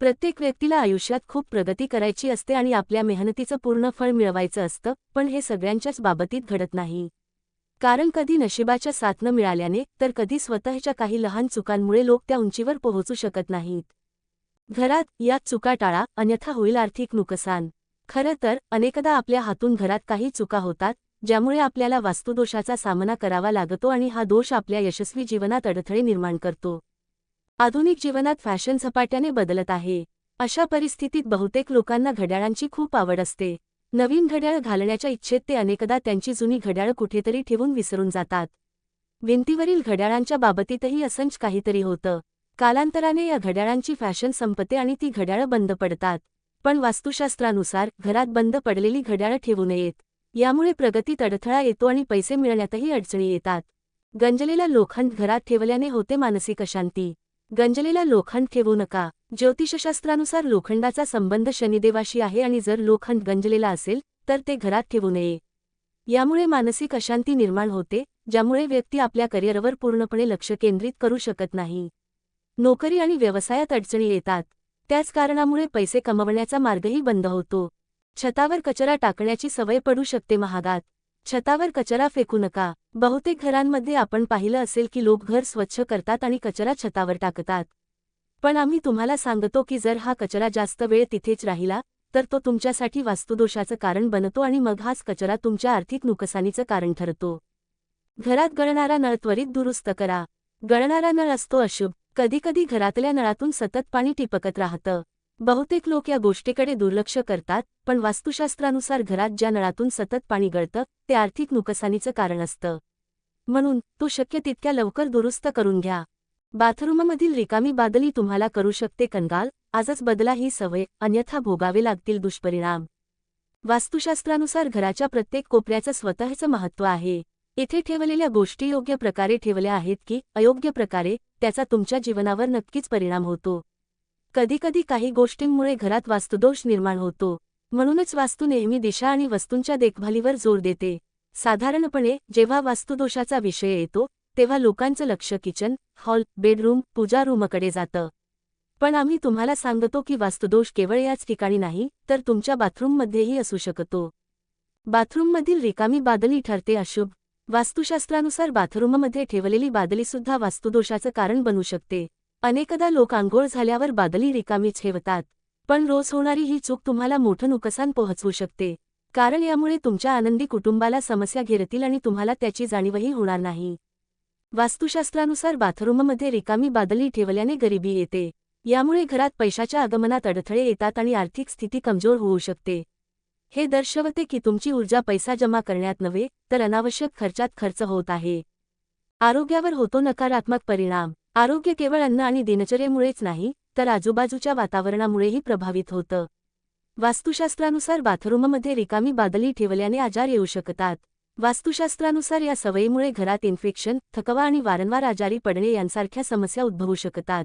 प्रत्येक व्यक्तीला आयुष्यात खूप प्रगती करायची असते आणि आपल्या मेहनतीचं पूर्ण फळ मिळवायचं असतं पण हे सगळ्यांच्याच बाबतीत घडत नाही. कारण कधी नशिबाच्या साथ न मिळाल्याने तर कधी स्वतःच्या काही लहान चुकांमुळे लोक त्या उंचीवर पोहोचू शकत नाहीत. घरात यात चुका टाळा अन्यथा होईल आर्थिक नुकसान. खरं तर अनेकदा आपल्या हातून घरात काही चुका होतात ज्यामुळे आपल्याला वास्तुदोषाचा सामना करावा लागतो आणि हा दोष आपल्या यशस्वी जीवनात अडथळे निर्माण करतो. आधुनिक जीवनात फॅशन झपाट्याने बदलत आहे. अशा परिस्थितीत बहुतेक लोकांना घड्याळांची खूप आवड असते. नवीन घड्याळ घालण्याच्या इच्छेत ते अनेकदा त्यांची जुनी घड्याळ कुठेतरी ठेवून विसरून जातात. भिंतीवरील घड्याळांच्या बाबतीतही असंच काहीतरी होतं. कालांतराने या घड्याळांची फॅशन संपते आणि ती घड्याळं बंद पडतात. पण वास्तुशास्त्रानुसार घरात बंद पडलेली घड्याळं ठेवू नयेत. यामुळे प्रगतीत अडथळा येतो आणि पैसे मिळण्यातही अडचणी येतात. गंजलेला लोखंड घरात ठेवल्याने होते मानसिक अशांती. गंजलेला लोखंड ठेवू नका. ज्योतिषशास्त्रानुसार लोखंडाचा संबंध शनिदेवाशी आहे आणि जर लोखंड गंजलेला असेल तर ते घरात ठेवू नये. यामुळे मानसिक अशांती निर्माण होते ज्यामुळे व्यक्ती आपल्या करिअरवर पूर्णपणे लक्ष केंद्रित करू शकत नाही. नोकरी आणि व्यवसायात अडचणी येतात. त्याच कारणामुळे पैसे कमवण्याचा मार्गही बंद होतो. छतावर कचरा टाकण्याची सवय पडू शकते महागात. छतावर कचरा फेकू नका. बहुतेक घरांमध्ये आपण पाहिलं असेल की लोक घर स्वच्छ करतात आणि कचरा छतावर टाकतात. पण आम्ही तुम्हाला सांगतो की जर हा कचरा जास्त वेळ तिथेच राहिला तर तो तुमच्यासाठी वास्तुदोषाचं कारण बनतो आणि मग हाच कचरा तुमच्या आर्थिक नुकसानीचं कारण ठरतो. घरात गळणारा नळ त्वरित दुरुस्त करा. गळणारा नळ असतो अशुभ. कधीकधी घरातल्या नळातून सतत पाणी टिपकत राहतं. बहुतेक लोक या गोष्टीकडे दुर्लक्ष करतात पण वास्तुशास्त्रानुसार घरात ज्या नळातून सतत पाणी गळतं ते आर्थिक नुकसानीचं कारण असतं. म्हणून तो शक्य तितक्या लवकर दुरुस्त करून घ्या. बाथरूममधील रिकामी बादली तुम्हाला करू शकते कंगाल आजच बदला ही सवय अन्यथा भोगावे लागतील दुष्परिणाम. वास्तुशास्त्रानुसार घराच्या प्रत्येक कोपऱ्याचं स्वतःचं महत्त्व आहे. येथे ठेवलेल्या गोष्टी योग्य प्रकारे ठेवल्या आहेत की अयोग्य प्रकारे त्याचा तुमच्या जीवनावर नक्कीच परिणाम होतो. कधीकधी काही गोष्टींमुळे घरात वास्तुदोष निर्माण होतो. म्हणूनच वास्तू नेहमी दिशा आणि वस्तूंच्या देखभालीवर जोर देते. साधारणपणे जेव्हा वास्तुदोषाचा विषय येतो तेव्हा लोकांचं लक्ष किचन हॉल बेडरूम पूजा रूमकडे जातं. पण आम्ही तुम्हाला सांगतो की वास्तुदोष केवळ याच ठिकाणी नाही तर तुमच्या बाथरूममध्येही असू शकतो. बाथरूममधील रिकामी बादली ठरते अशुभ. वास्तुशास्त्रानुसार बाथरूममध्ये ठेवलेली बादलीसुद्धा वास्तुदोषाचं कारण बनू शकते. अनेकदा लोक आंघोळ झाल्यावर बादली रिकामी ठेवतात पण रोज होणारी ही चूक तुम्हाला मोठं नुकसान पोहोचवू शकते कारण यामुळे तुमच्या आनंदी कुटुंबाला समस्या घेरतील आणि तुम्हाला त्याची जाणीवही होणार नाही. वास्तुशास्त्रानुसार बाथरूममध्ये रिकामी बादली ठेवल्याने गरिबी येते यामुळे घरात पैशाच्या आगमनात अडथळे येतात आणि आर्थिक स्थिती कमजोर होऊ शकते. हे दर्शवते की तुमची ऊर्जा पैसा जमा करण्यात नव्हे तर अनावश्यक खर्चात खर्च होत आहे. आरोग्यावर होतो नकारात्मक परिणाम. आरोग्य केवळ अन्न आणि दिनचर्येमुळेच नाही तर आजूबाजूच्या वातावरणामुळेही प्रभावित होतं. वास्तुशास्त्रानुसार बाथरूममध्ये रिकामी बादली ठेवल्याने आजार येऊ शकतात. वास्तुशास्त्रानुसार या सवयीमुळे घरात इन्फेक्शन थकवा आणि वारंवार आजारी पडणे यांसारख्या समस्या उद्भवू शकतात.